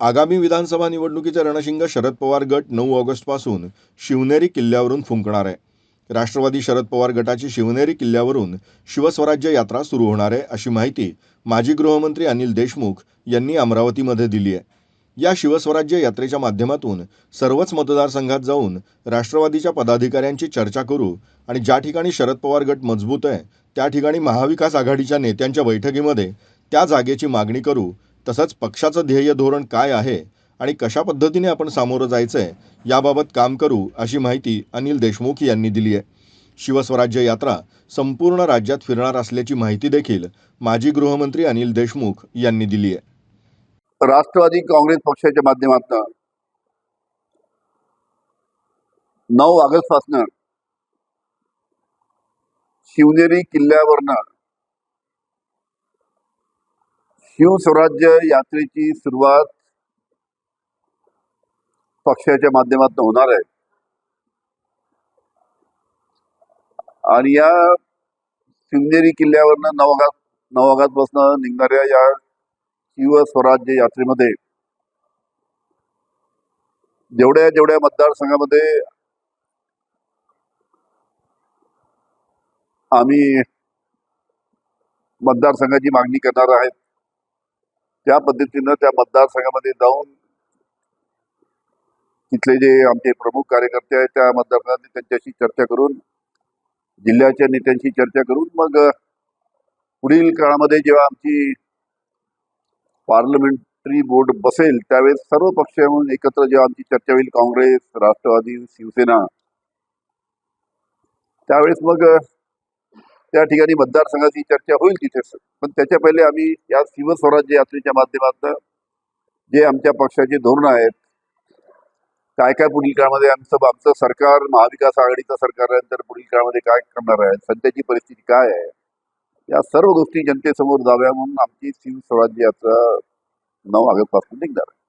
आगामी विधानसभा निवडणुकीचे रणशिंग शरद पवार गट नऊ ऑगस्टपासून शिवनेरी किल्ल्यावरून फुंकणार आहे. राष्ट्रवादी शरद पवार गटाची शिवनेरी किल्ल्यावरून शिवस्वराज्य यात्रा सुरू होणार आहे अशी माहिती माजी गृहमंत्री अनिल देशमुख यांनी अमरावतीमध्ये दिली आहे. या शिवस्वराज्य यात्रेच्या माध्यमातून सर्वच मतदारसंघात जाऊन राष्ट्रवादीच्या पदाधिकाऱ्यांची चर्चा करू आणि ज्या ठिकाणी शरद पवार गट मजबूत आहे त्या ठिकाणी महाविकास आघाडीच्या नेत्यांच्या बैठकीमध्ये त्या जागेची मागणी करू तसंच पक्षाचं ध्येय धोरण काय आहे आणि कशा पद्धतीने आपण सामोरं जायचं आहे याबाबत काम करू अशी माहिती अनिल देशमुख यांनी दिली आहे. शिवस्वराज्य यात्रा संपूर्ण राज्यात फिरणार असल्याची माहिती देखील माजी गृहमंत्री अनिल देशमुख यांनी दिली आहे. राष्ट्रवादी काँग्रेस पक्षाच्या माध्यमातून नऊ ऑगस्ट पासन शिवनेरी किल्ल्यावरनं शिवस्वराज्य यात्रेची सुरुवात पक्षाच्या माध्यमातून होणार आहे. आणि या शिवनेरी किल्ल्यावरनं नवघात नवघात नऊ पासून निघणाऱ्या या शिवस्वराज्य यात्रेमध्ये जेवढ्या जेवढ्या मतदारसंघामध्ये आम्ही मतदारसंघाची मागणी करणार आहेत त्या पद्धतीनं त्या मतदारसंघामध्ये जाऊन तिथले जे आमचे प्रमुख कार्यकर्ते आहेत त्या मतदारसंघात त्यांच्याशी चर्चा करून जिल्ह्याच्या नेत्यांशी चर्चा करून मग पुढील काळामध्ये जेव्हा आमची पार्लमेंटरी बोर्ड बसेल त्यावेळेस सर्व पक्ष म्हणून एकत्र जेव्हा आमची चर्चा होईल काँग्रेस राष्ट्रवादी शिवसेना त्यावेळेस मग त्या ठिकाणी मतदारसंघाची चर्चा होईल तिथे. पण त्याच्या पहिले आम्ही या शिवस्वराज्य यात्रेच्या माध्यमातून जे आमच्या पक्षाचे धोरण आहेत काय काय पुढील काळामध्ये आमचं आमचं सरकार महाविकास आघाडीचं सरकार आहे तर पुढील काळामध्ये काय करणार आहे सध्याची परिस्थिती काय आहे या सर्व गोष्टी जनतेसमोर जाव्या म्हणून आमची शिवस्वराज्य यात्रा नऊ ऑगस्टपासून निघणार आहे.